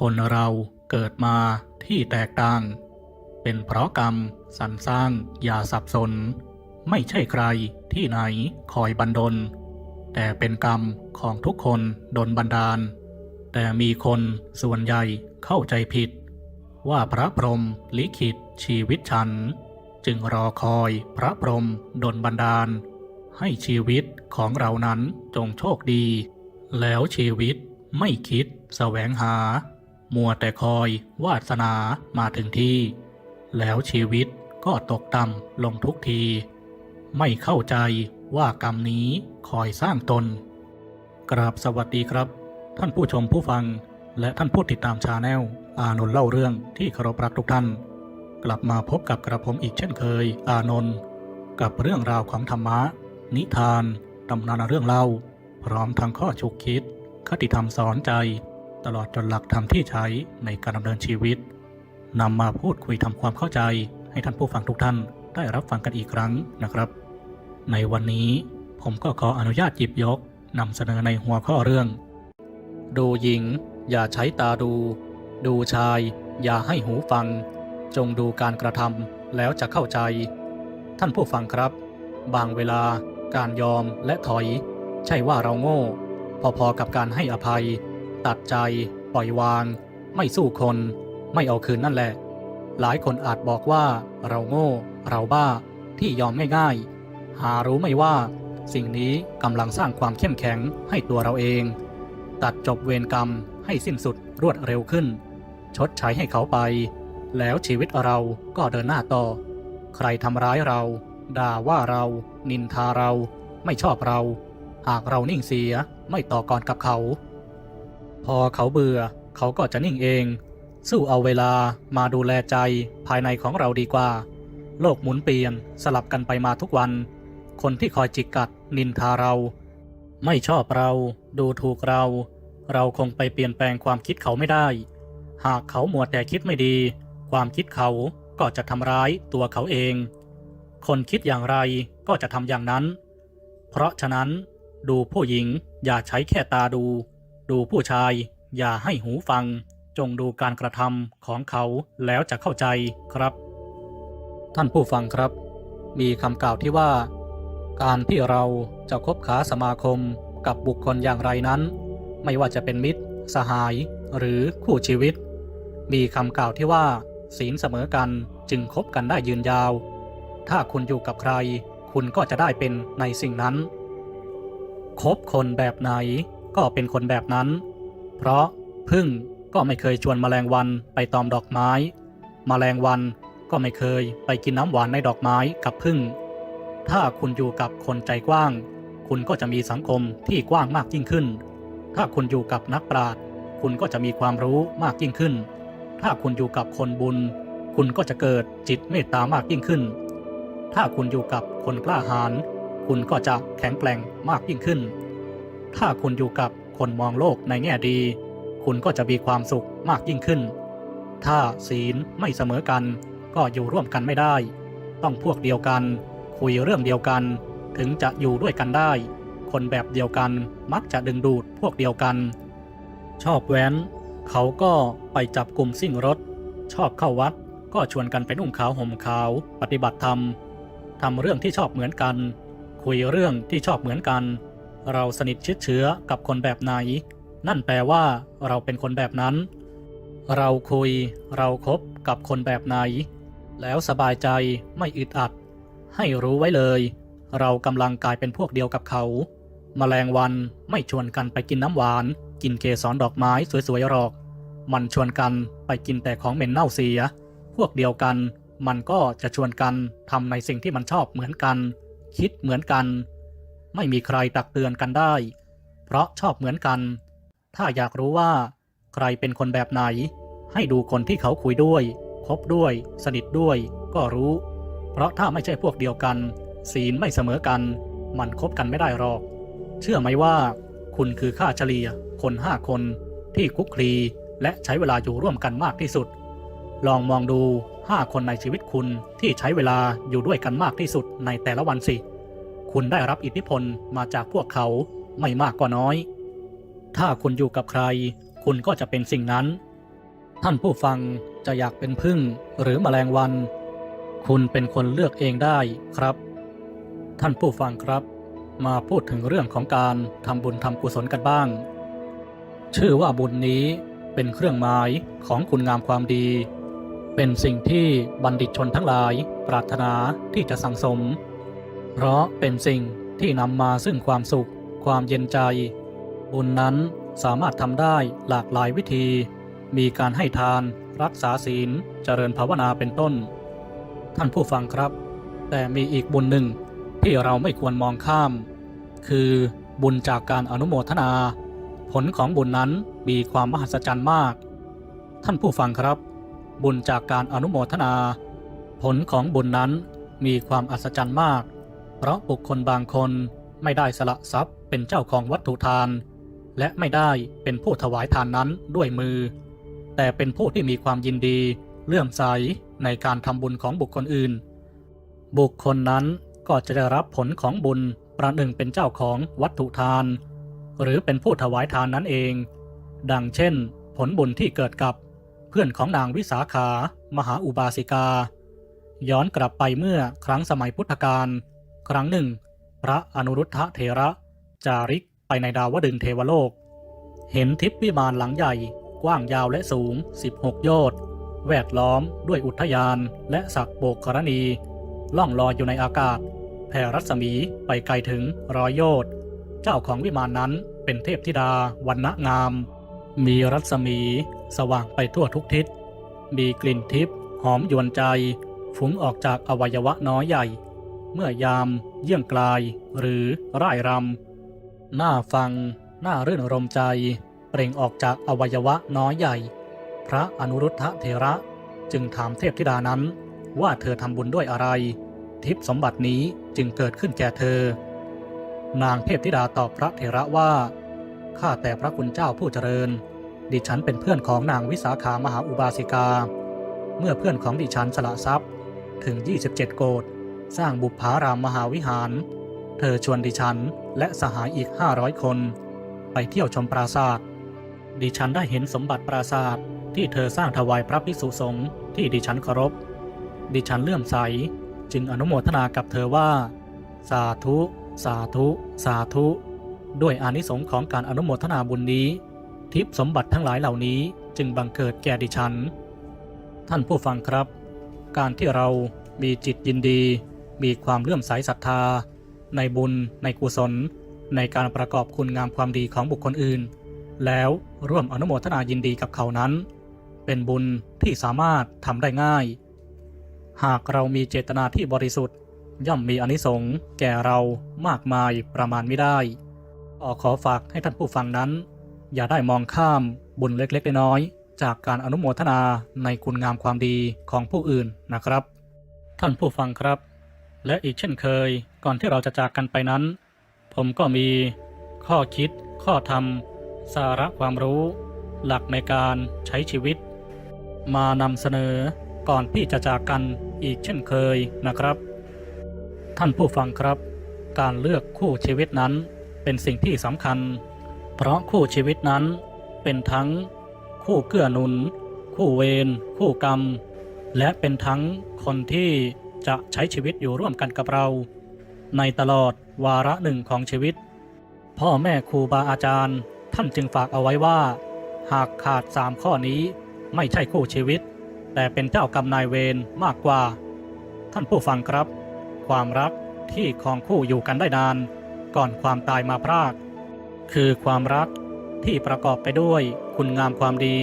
คนเราเกิดมาที่แตกต่าง เป็นเพราะกรรมสรรสร้างอย่าสับสน ไม่ใช่ใครที่ไหนคอยบันดล แต่เป็นกรรมของทุกคนดนบันดาล แต่มีคนส่วนใหญ่เข้าใจผิด ว่าพระพรหมลิขิตชีวิตฉัน จึงรอคอยพระพรหมดนบันดาล ให้ชีวิตของเรานั้นจงโชคดี แล้วชีวิตไม่คิดแสวงหา มัวแต่คอยวาสนามาถึงที่ แล้วชีวิตก็ตกต่ำลงทุกที ไม่เข้าใจว่ากรรมนี้คอยสร้างตน กราบสวัสดีครับ ท่านผู้ชมผู้ฟัง และท่านผู้ติดตามชาแนลอานนท์เล่าเรื่องที่เคารพรักทุกท่าน กลับมาพบกับกระผมอีกเช่นเคย อานนท์กับเรื่องราวของธรรมะ นิทานตำนานเรื่องเล่า พร้อมทั้งข้อฉุกคิด คติธรรมสอนใจ ตลอดจนหลักธรรมที่ใช้ในการดำเนินชีวิตนำมาพูดคุยทำความเข้าใจให้ท่านผู้ฟังทุกท่านได้รับฟังกันอีกครั้งนะครับ ในวันนี้ผมก็ขออนุญาตหยิบยกนำเสนอในหัวข้อเรื่อง ดูหญิง อย่าใช้ตาดู ดูชาย อย่าให้หูฟัง จงดูการกระทำแล้วจะเข้าใจ ท่านผู้ฟังครับ บางเวลาการยอมและถอย ใช่ว่าเราโง่ พอๆกับการให้อภัย ตัดใจ ปล่อยวาง ไม่สู้คน ไม่เอาคืนนั่นแหละ หลายคนอาจบอกว่าเราโง่ เราบ้าที่ยอมง่ายๆ หารู้ไม่ว่า สิ่งนี้กำลังสร้างความเข้มแข็งให้ตัวเราเอง ตัดจบเวรกรรมให้สิ้นสุดรวดเร็วขึ้น ชดใช้ให้เขาไป แล้วชีวิตเราก็เดินหน้าต่อ ใครทำร้ายเรา ด่าว่าเรา นินทาเรา ไม่ชอบเรา หากเรานิ่งเสียไม่ต่อกรกับเขา พอเขาเบื่อ เขาก็จะนิ่งเอง สู้เอาเวลามาดูแลใจภายในของเราดีกว่า โลกหมุนเปลี่ยนสลับกันไปมาทุกวัน คนที่คอยจิกกัดนินทาเรา ไม่ชอบเรา ดูถูกเรา เราคงไปเปลี่ยนแปลงความคิดเขาไม่ได้ หากเขาหมัวแต่คิดไม่ดี ความคิดเขาก็จะทำร้ายตัวเขาเอง คนคิดอย่างไรก็จะทำอย่างนั้น เพราะฉะนั้นดูผู้หญิงอย่าใช้แค่ตาดู ดูผู้ชาย อย่าให้หูฟัง จงดูการกระทำของเขาแล้วจะเข้าใจครับ ท่านผู้ฟังครับ มีคำกล่าวที่ว่า การที่เราจะคบค้าสมาคมกับบุคคลอย่างไรนั้น ไม่ว่าจะเป็นมิตร สหาย หรือคู่ชีวิต มีคำกล่าวที่ว่า ศีลเสมอกันจึงคบกันได้ยืนยาว ถ้าคุณอยู่กับใคร คุณก็จะได้เป็นในสิ่งนั้นคบคนแบบไหน ก็เป็นคนแบบนั้น เพราะพึ่งก็ไม่เคยชวนแมลงวันไปตอมดอกไม้แมลงวันก็ไม่เคยไปกินน้ำหวานในดอกไม้กับพึ่ง ถ้าคุณอยู่กับคนใจกว้าง คุณก็จะมีสังคมที่กว้างมากยิ่งขึ้น ถ้าคุณอยู่กับนักปราชญ์คุณก็จะมีความรู้มากยิ่งขึ้น ถ้าคุณอยู่กับคนบุญ คุณก็จะเกิดจิตเมตตามากยิ่งขึ้น ถ้าคุณอยู่กับคนกล้าหาญคุณก็จะแข็งแกร่งมากยิ่งขึ้น ถ้าคุณอยู่กับคนมองโลกในแง่ดี คุณก็จะมีความสุขมากยิ่งขึ้น ถ้าศีลไม่เสมอกัน ก็อยู่ร่วมกันไม่ได้ ต้องพวกเดียวกัน คุยเรื่องเดียวกัน ถึงจะอยู่ด้วยกันได้ คนแบบเดียวกันมักจะดึงดูดพวกเดียวกัน ชอบแว้น เขาก็ไปจับกลุ่มซิ่งรถ ชอบเข้าวัด ก็ชวนกันไปนุ่งขาวห่มขาว ปฏิบัติธรรมทำเรื่องที่ชอบเหมือนกัน คุยเรื่องที่ชอบเหมือนกัน เราสนิทชิดเชื้อกับคนแบบไหน นั่นแปลว่าเราเป็นคนแบบนั้น เราคุย เราครบกับคนแบบไหน แล้วสบายใจไม่อึดอัด ให้รู้ไว้เลย เรากำลังกลายเป็นพวกเดียวกับเขาแมลงวันไม่ชวนกันไปกินน้ำหวาน กินเกสรดอกไม้สวยๆหรอก มันชวนกันไปกินแต่ของเหม็นเน่าเสีย พวกเดียวกัน มันก็จะชวนกันทำในสิ่งที่มันชอบเหมือนกัน คิดเหมือนกัน ไม่มีใครตักเตือนกันได้ เพราะชอบเหมือนกัน ถ้าอยากรู้ว่า ใครเป็นคนแบบไหน ให้ดูคนที่เขาคุยด้วย คบด้วย สนิทด้วย ก็รู้ เพราะถ้าไม่ใช่พวกเดียวกัน ศีลไม่เสมอกัน มันคบกันไม่ได้หรอก เชื่อไหมว่า คุณคือค่าเฉลี่ย คนห้าคนที่คุกคลีและใช้เวลาอยู่ร่วมกันมากที่สุด ลองมองดูห้าคนในชีวิตคุณที่ใช้เวลาอยู่ด้วยกันมากที่สุดในแต่ละวันสิ คุณได้รับอิทธิพลมาจากพวกเขาไม่มากก็น้อย ถ้าคุณอยู่กับใคร คุณก็จะเป็นสิ่งนั้น ท่านผู้ฟังจะอยากเป็นพึ่งหรือแมลงวัน คุณเป็นคนเลือกเองได้ครับ ท่านผู้ฟังครับ มาพูดถึงเรื่องของการทำบุญทำกุศลกันบ้าง ชื่อว่าบุญนี้เป็นเครื่องหมายของคุณงามความดี เป็นสิ่งที่บัณฑิตชนทั้งหลายปรารถนาที่จะสั่งสม เพราะเป็นสิ่งที่นำมาซึ่งความสุข ความเย็นใจ บุญนั้นสามารถทำได้หลากหลายวิธี มีการให้ทาน รักษาศีล เจริญภาวนาเป็นต้น ท่านผู้ฟังครับ แต่มีอีกบุญหนึ่งที่เราไม่ควรมองข้าม คือบุญจากการอนุโมทนา ผลของบุญนั้นมีความมหัศจรรย์มาก ท่านผู้ฟังครับ บุญจากการอนุโมทนา ผลของบุญนั้นมีความอัศจรรย์มาก เพราะบุคคลบางคนไม่ได้สละทรัพย์เป็นเจ้าของวัตถุทาน และไม่ได้เป็นผู้ถวายทานนั้นด้วยมือ แต่เป็นผู้ที่มีความยินดีเลื่อมใสในการทำบุญของบุคคลอื่น บุคคลนั้นก็จะได้รับผลของบุญประหนึ่งเป็นเจ้าของวัตถุทาน หรือเป็นผู้ถวายทานนั้นเอง ดังเช่น ผลบุญที่เกิดกับเพื่อนของนางวิสาขามหาอุบาสิกา ย้อนกลับไปเมื่อครั้งสมัยพุทธกาล ครั้งหนึ่ง พระอนุรุทธะเถระ จาริกไปในดาวดึงเทวโลก เห็นทิพย์วิมานหลังใหญ่ กว้างยาวและสูง 16 โยชน์แวดล้อมด้วยอุทยานและสักโบกกรณี ล่องลอยอยู่ในอากาศ แผ่รัศมีไปไกลถึงร้อยโยชน์เจ้าของวิมานนั้นเป็นเทพธิดาวันณะงาม มีรัศมีสว่างไปทั่วทุกทิศ มีกลิ่นทิพย์หอมยวนใจ ฟุ้งออกจากอวัยวะน้อยใหญ่ เมื่อยามเยี่ยงกลาย หรือร่ายรำน่าฟังน่ารื่นรมใจ เปล่งออกจากอวัยวะน้อยใหญ่ พระอนุรุทธะเถระจึงถามเทพธิดานั้นว่าเธอทำบุญด้วยอะไร ทิพสมบัตินี้จึงเกิดขึ้นแก่เธอ นางเทพธิดาตอบพระเถระว่าข้าแต่พระคุณเจ้าผู้เจริญ ดิฉันเป็นเพื่อนของนางวิสาขามหาอุบาสิกา เมื่อเพื่อนของดิฉันสละทรัพย์ถึง 27 โกด สร้างบุพารามมหาวิหาร เธอชวนดิฉันและสหายอีก 500 คน ไปเที่ยวชมปราสาท ดิฉันได้เห็นสมบัติปราสาทที่เธอสร้างถวายพระภิกษุสงฆ์ที่ดิฉันเคารพ ดิฉันเลื่อมใส จึงอนุโมทนากับเธอว่า สาธุ สาธุ สาธุ ด้วยอานิสงส์ของการอนุโมทนาบุญนี้ ทิพย์สมบัติทั้งหลายเหล่านี้จึงบังเกิดแก่ดิฉัน ท่านผู้ฟังครับ การที่เรามีจิตยินดี มีความเลื่อมใสศรัทธา ในบุญ ในกุศล ในการประกอบคุณงามความดีของบุคคลอื่น แล้วร่วมอนุโมทนายินดีกับเขานั้น เป็นบุญที่สามารถทำได้ง่าย หากเรามีเจตนาที่บริสุทธิ์ ย่อมมีอนิสงส์แก่เรามากมายประมาณไม่ได้ขอขอฝากให้ท่านผู้ฟังนั้น อย่าได้มองข้ามบุญเล็กๆน้อยๆจากการอนุโมทนาในคุณงามความดีของผู้อื่นนะครับ ท่านผู้ฟังครับ และอีกเช่นเคย ก่อนที่เราจะจากกันไปนั้น ผมก็มี ข้อคิด ข้อธรรม สาระความรู้ หลักในการใช้ชีวิต มานำเสนอก่อนที่จะจากกันอีกเช่นเคยนะครับ ท่านผู้ฟังครับ การเลือกคู่ชีวิตนั้นเป็นสิ่งที่สำคัญ เพราะคู่ชีวิตนั้นเป็นทั้ง คู่เกื้อหนุน คู่เวรคู่กรรม และเป็นทั้งคนที่ จะใช้ชีวิตอยู่ร่วมกันกับเรา ในตลอดวาระหนึ่งของชีวิต พ่อแม่ครูบาอาจารย์ ท่านจึงฝากเอาไว้ว่า หากขาดสามข้อนี้ไม่ใช่คู่ชีวิต แต่เป็นเจ้ากรรมนายเวรมากกว่า ท่านผู้ฟังครับ ความรักที่คองคู่อยู่กันได้นาน ก่อนความตายมาพราก คือความรักที่ประกอบไปด้วยคุณงามความดี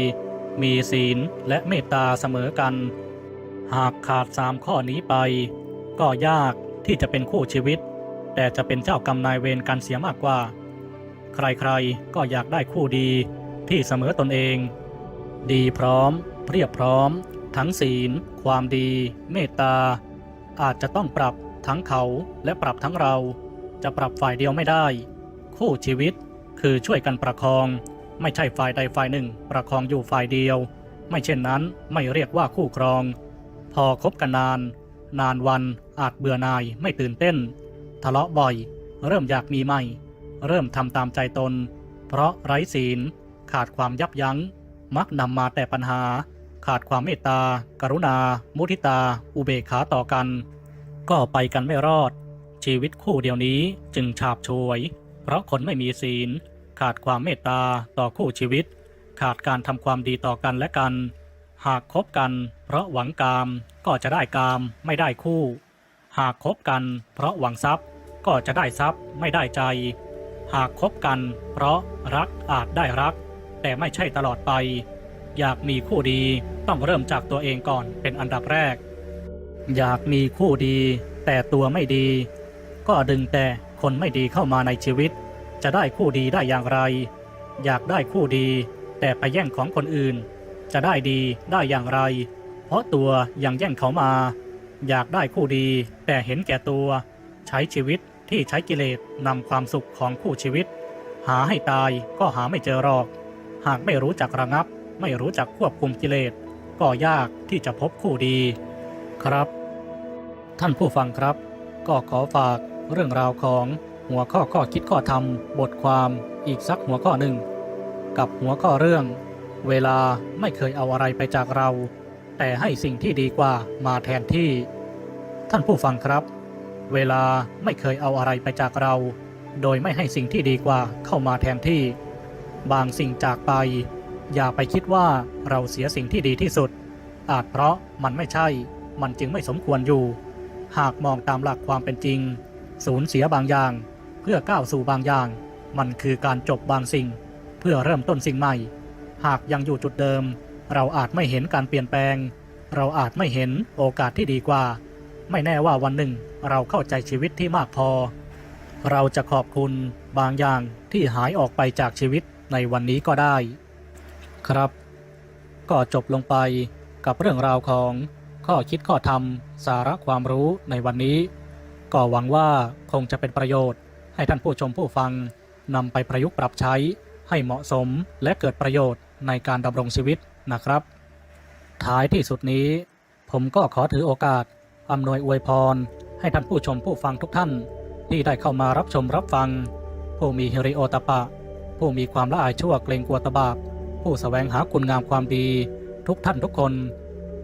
มีศีลและเมตตาเสมอกัน หากขาดสามข้อนี้ไป ก็ยากที่จะเป็นคู่ชีวิต แต่จะเป็นเจ้ากรรมนายเวรกันเสียมากกว่า ใครๆก็อยากได้คู่ดีที่เสมอตนเอง ดีพร้อมเรียบพร้อม ทั้งศีล ความดี เมตตา อาจจะต้องปรับทั้งเขาและปรับทั้งเรา จะปรับฝ่ายเดียวไม่ได้ คู่ชีวิตคือช่วยกันประคอง ไม่ใช่ฝ่ายใดฝ่ายหนึ่ง ประคองอยู่ฝ่ายเดียว ไม่เช่นนั้นไม่เรียกว่าคู่ครอง พอคบกันนาน นานวันอาจเบื่อนายไม่ตื่นเต้น ทะเลาะบ่อย เริ่มอยากมีใหม่ เริ่มทำตามใจตน เพราะไร้ศีล ขาดความยับยัง้ง มักนำมาแต่ปัญหา ขาดความเมตตา กรุณา มุทิตา อุเบกขาต่อกัน ก็ไปกันไม่รอด ชีวิตคู่เดียวนี้จึงฉาบฉวย เพราะคนไม่มีศีล ขาดความเมตตาต่อคู่ชีวิต ขาดการทำความดีต่อกันและกัน หากคบกัน เพราะหวังกามก็จะได้กามไม่ได้คู่ หากคบกัน เพราะหวังทรัพย์ก็จะได้ทรัพย์ไม่ได้ใจ หากคบกัน เพราะรักอาจได้รัก แต่ไม่ใช่ตลอดไป อยากมีคู่ดีต้องเริ่มจากตัวเองก่อนเป็นอันดับแรก อยากมีคู่ดี แต่ตัวไม่ดี ก็ดึงแต่คนไม่ดีเข้ามาในชีวิต จะได้คู่ดีได้อย่างไร อยากได้คู่ดี แต่ไปแย่งของคนอื่น จะได้ดีได้อย่างไร เพราะตัวยังแย่งเขามา อยากได้คู่ดี แต่เห็นแก่ตัว ใช้ชีวิตที่ใช้กิเลสนำความสุขของคู่ชีวิต หาให้ตายก็หาไม่เจอหรอก หากไม่รู้จักระงับ ไม่รู้จักควบคุมกิเลส ก็ยากที่จะพบคู่ดี ครับ ท่านผู้ฟังครับ ก็ขอฝากเรื่องราวของหัวข้อข้อคิดข้อธรรม บทความอีกสักหัวข้อหนึ่ง กับหัวข้อเรื่อง เวลาไม่เคยเอาอะไรไปจากเรา แต่ให้สิ่งที่ดีกว่ามาแทนที่ ท่านผู้ฟังครับ เวลาไม่เคยเอาอะไรไปจากเรา โดยไม่ให้สิ่งที่ดีกว่าเข้ามาแทนที่ บางสิ่งจากไป อย่าไปคิดว่าเราเสียสิ่งที่ดีที่สุด อาจเพราะมันไม่ใช่ มันจึงไม่สมควรอยู่ หากมองตามหลักความเป็นจริง สูญเสียบางอย่าง เพื่อก้าวสู่บางอย่าง มันคือการจบบางสิ่ง เพื่อเริ่มต้นสิ่งใหม่ หากยังอยู่จุดเดิม เราอาจไม่เห็นการเปลี่ยนแปลง เราอาจไม่เห็นโอกาสที่ดีกว่า ไม่แน่ว่าวันหนึ่งเราเข้าใจชีวิตที่มากพอ เราจะขอบคุณบางอย่างที่หายออกไปจากชีวิตในวันนี้ก็ได้ ครับ ก็จบลงไปกับเรื่องราวของข้อคิดข้อธรรม สาระความรู้ในวันนี้ ก็หวังว่าคงจะเป็นประโยชน์ ให้ท่านผู้ชมผู้ฟังนำไปประยุกต์ปรับใช้ให้เหมาะสมและเกิดประโยชน์ ในการดำรงชีวิตนะครับ ท้ายที่สุดนี้ ผมก็ขอถือโอกาสอำนวยอวยพร ให้ท่านผู้ชมผู้ฟังทุกท่าน ที่ได้เข้ามารับชมรับฟัง ผู้มีฮิริโอตปะ ผู้มีความละอายชั่วเกรงกลัวตบาปผู้สแสวงหาคุณงามความดี ทุกท่านทุกคน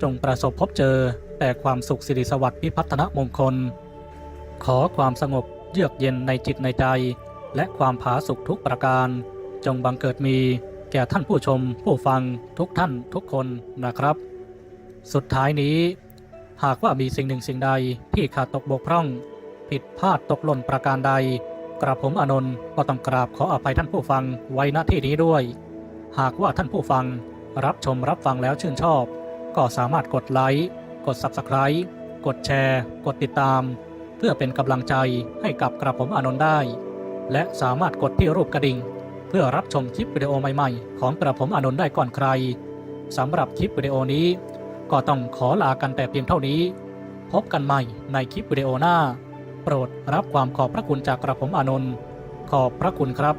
จงประสบพบเจอแต่ความสุขสิริสวัสดิ์พิพัฒนมงคล ขอความสงบเยือกเย็นในจิตในใจ และความผาสุกทุกประการ จงบังเกิดมี แก่ท่านผู้ชมผู้ฟังทุกท่านทุกคนนะครับ สุดท้ายนี้ หากว่ามีสิ่งหนึ่งสิ่งใดที่ขาดตกบกพร่อง ผิดพลาดตกหล่นประการใด กระผมอนนท์ก็ต้องกราบขออภัยท่านผู้ฟังไว้ณที่นี้ด้วย หากว่าท่านผู้ฟังรับชมรับฟังแล้วชื่นชอบ ก็สามารถกดไลค์กด Subscribe กดแชร์ กดติดตาม เพื่อเป็นกำลังใจให้กับกระผมอนนท์ได้ และสามารถกดที่รูปกระดิ่ง พื่อรับชมคลิปวิดีโอใหม่ๆ ของกระผมอนนท์ได้ก่อนใครสำหรับคลิปวิดีโอนี้ ก็ต้องขอลากันแต่เพียงเท่านี้ พบกันใหม่ในคลิปวิดีโอหน้า โปรดรับความขอบพระคุณจากกระผมอนนท์ขอบพระคุณครับ